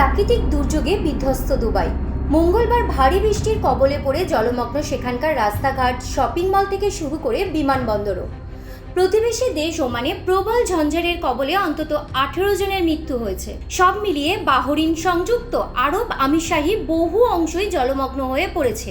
প্রাকৃতিক দুর্যোগে বিধ্বস্ত দুবাই। মঙ্গলবার ভারী বৃষ্টির কবলে পড়ে জলমগ্ন সেখানকার রাস্তাঘাট, শপিং মল থেকে শুরু করে বিমানবন্দরও। প্রতিবেশী দেশ ওমানে প্রবল ঝঞ্ঝারের কবলে অন্তত আঠেরো জনের মৃত্যু হয়েছে। সব মিলিয়ে বাহরিন সংযুক্ত আরব আমিরশাহী বহু অংশই জলমগ্ন হয়ে পড়েছে।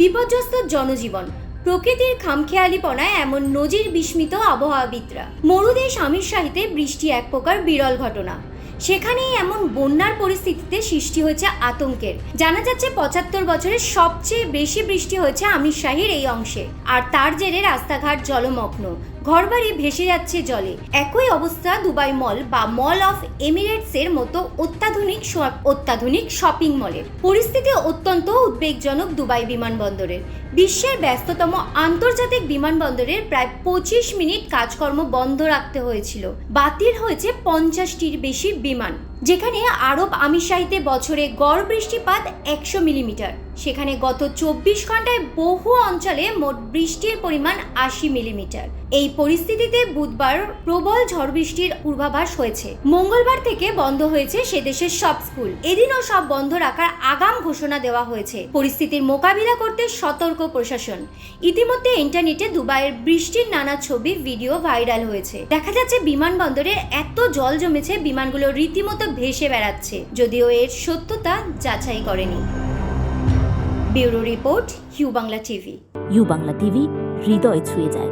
বিপর্যস্ত জনজীবন, প্রকৃতির খামখেয়ালিপনায় এমন নজির বিস্মিত আবহাওয়াবিদরা। মরুদেশ আমিরশাহীতে বৃষ্টি এক প্রকার বিরল ঘটনা। সেখানেই এমন বন্যার পরিস্থিতিতে সৃষ্টি হয়েছে আতঙ্কের। জানা যাচ্ছে পঁচাত্তর বছরের সবচেয়ে বেশি বৃষ্টি হয়েছে আমিরশাহীর এই অংশে। আর তার জেরে রাস্তাঘাট জলমগ্ন। ঘরবাড়ি ভেসে যাচ্ছে জলে। একই অবস্থা দুবাই মল বা মল অফ এমিরেটসের মতো অত্যাধুনিক অত্যাধুনিক শপিং মলের পরিস্থিতি অত্যন্ত উদ্বেগজনক দুবাই বিমানবন্দরের। বিশ্বের ব্যস্ততম আন্তর্জাতিক বিমানবন্দরের প্রায় পঁচিশ মিনিট কাজকর্ম বন্ধ রাখতে হয়েছিল। বাতিল হয়েছে পঞ্চাশটির বেশি বিমান। যেখানে আরব আমিরশাহীতে বছরে গড় বৃষ্টিপাত একশো মিলিমিটার। সেখানে গত চব্বিশ ঘন্টায় বহু অঞ্চলে মোট বৃষ্টির পরিমাণ আশি মিলিমিটার। এই পরিস্থিতিতে বুধবার প্রবল ঝড় বৃষ্টির পূর্বাভাস হয়েছে। মঙ্গলবার থেকে বন্ধ হয়েছে সে দেশের সব স্কুল। এদিনও সব বন্ধ রাখার আগাম ঘোষণা দেওয়া হয়েছে। পরিস্থিতির মোকাবিলা করতে সতর্ক প্রশাসন। ইতিমধ্যে ইন্টারনেটে দুবাইয়ের বৃষ্টির নানা ছবি, ভিডিও ভাইরাল হয়েছে। দেখা যাচ্ছে বিমানবন্দরে এত জল জমেছে, বিমানগুলো রীতিমতো ভেসে বেড়াচ্ছে, যদিও এর সত্যতা যাচাই করেনি। Bureau report, U Bangla TV. U Bangla TV, হৃদয় ছুঁয়ে যায়।